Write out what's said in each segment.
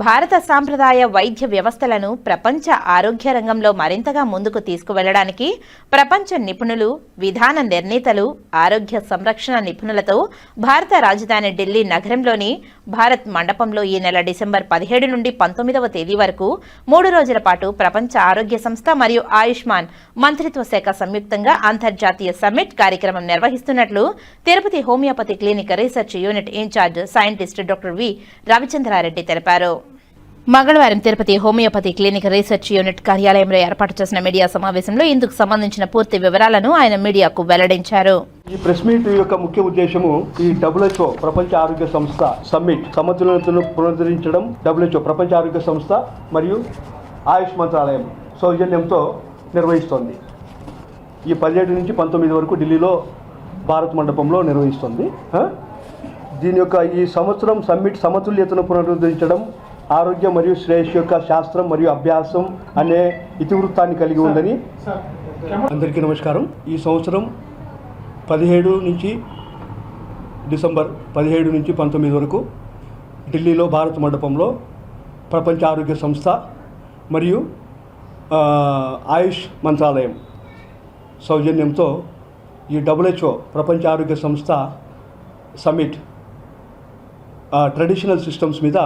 భారత సాంప్రదాయ వైద్య వ్యవస్థలను ప్రపంచ ఆరోగ్య రంగంలో మరింతగా ముందుకు తీసుకువెళ్ళడానికి ప్రపంచ నిపుణులు విధాన నిర్ణేతలు ఆరోగ్య సంరక్షణ నిపుణులతో భారత రాజధాని ఢిల్లీ నగరంలోని భారత్ మండపంలో ఈ నెల డిసెంబర్ పదిహేడు నుండి పంతొమ్మిదవ తేదీ వరకు మూడు రోజుల పాటు ప్రపంచ ఆరోగ్య సంస్థ మరియు ఆయుష్మాన్ మంత్రిత్వ శాఖ సంయుక్తంగా అంతర్జాతీయ సమ్మిట్ కార్యక్రమం నిర్వహిస్తున్నట్లు Tirupati homoeopathy clinic research unit incharge scientist doctor V Ravichandra Reddy తెలిపారు. మంగళవారం Tirupati homoeopathy clinic research unit కార్యాలయంలో ఏర్పాటు చేసిన మీడియా సమావేశంలో ఇందుకు సంబంధించిన పూర్తి వివరాలను ఆయన మీడియాకు వెల్లడించారు. ఈ ప్రెస్ మీట్ యొక్క ముఖ్య ఉద్దేశము ఈ డబ్ల్యూహెచ్ఓ ప్రపంచ ఆరోగ్య సంస్థ సమ్మిట్ సమతులతను పునరుద్ధరించడం డబ్ల్యూహెచ్ఓ ప్రపంచ ఆరోగ్య సంస్థ మరియు ఆయుష్ మంత్రాలయం సౌజన్యంతో నిర్వహిస్తోంది. ఈ పదిహేడు నుంచి పంతొమ్మిది వరకు ఢిల్లీలో భారత్ మండపంలో నిర్వహిస్తుంది. దీని యొక్క ఈ సంవత్సరం సమ్మిట్ సమతుల్యతను పునరుద్ధరించడం ఆరోగ్యం మరియు శ్రేయస్సు యొక్క శాస్త్రం మరియు అభ్యాసం అనే ఇతివృత్తాన్ని కలిగి ఉందని అందరికీ నమస్కారం. ఈ సంవత్సరం పదిహేడు నుంచి డిసెంబర్ పదిహేడు నుంచి పంతొమ్మిది వరకు ఢిల్లీలో భారత మండపంలో ప్రపంచ ఆరోగ్య సంస్థ మరియు ఆయుష్ మంత్రాలయం సౌజన్యంతో ఈ డబ్ల్యూహెచ్ఓ ప్రపంచ ఆరోగ్య సంస్థ సమ్మిట్ ట్రెడిషనల్ సిస్టమ్స్ మీద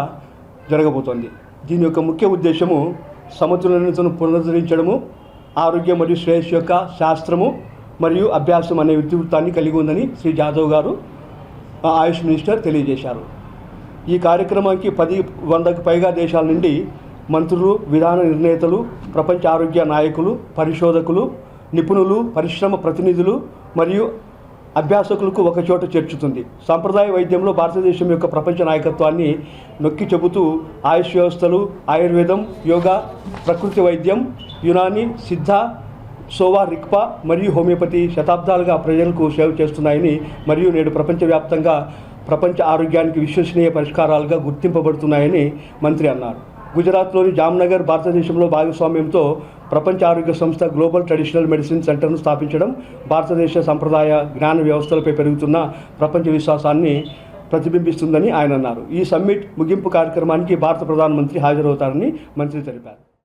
జరగబోతోంది. దీని యొక్క ముఖ్య ఉద్దేశము సమతుల్యతను పునరుద్ధరించడము ఆరోగ్యం మరియు శ్రేయస్సు యొక్క శాస్త్రము మరియు అభ్యాసం అనే ఇతివృత్తాన్ని కలిగి ఉందని శ్రీ జాదవ్ గారు ఆయుష్ మినిస్టర్ తెలియజేశారు. ఈ కార్యక్రమానికి పది వందకు పైగా దేశాల నుండి మంత్రులు విధాన నిర్ణేతలు ప్రపంచ ఆరోగ్య నాయకులు పరిశోధకులు నిపుణులు పరిశ్రమ ప్రతినిధులు మరియు అభ్యాసకులకు ఒకచోట చేర్చుతుంది. సాంప్రదాయ వైద్యంలో భారతదేశం యొక్క ప్రపంచ నాయకత్వాన్ని నొక్కి చెబుతూ ఆయుష్ వ్యవస్థలు ఆయుర్వేదం యోగా ప్రకృతి వైద్యం యునాని సిద్ధ సోవా రిక్పా మరియు హోమియోపతి శతాబ్దాలుగా ప్రజలకు సేవ చేస్తున్నాయని మరియు నేడు ప్రపంచవ్యాప్తంగా ప్రపంచ ఆరోగ్యానికి విశ్వసనీయ పరిష్కారాలుగా గుర్తింపబడుతున్నాయని మంత్రి అన్నారు. గుజరాత్లోని జామ్నగర్ భారతదేశంలో భాగస్వామ్యంతో ప్రపంచ ఆరోగ్య సంస్థ గ్లోబల్ ట్రెడిషనల్ మెడిసిన్ సెంటర్ను స్థాపించడం భారతదేశ సంప్రదాయ జ్ఞాన వ్యవస్థలపై పెరుగుతున్న ప్రపంచ విశ్వాసాన్ని ప్రతిబింబిస్తుందని ఆయన అన్నారు. ఈ సమ్మిట్ ముగింపు కార్యక్రమానికి భారత ప్రధానమంత్రి హాజరవుతారని మంత్రి తెలిపారు.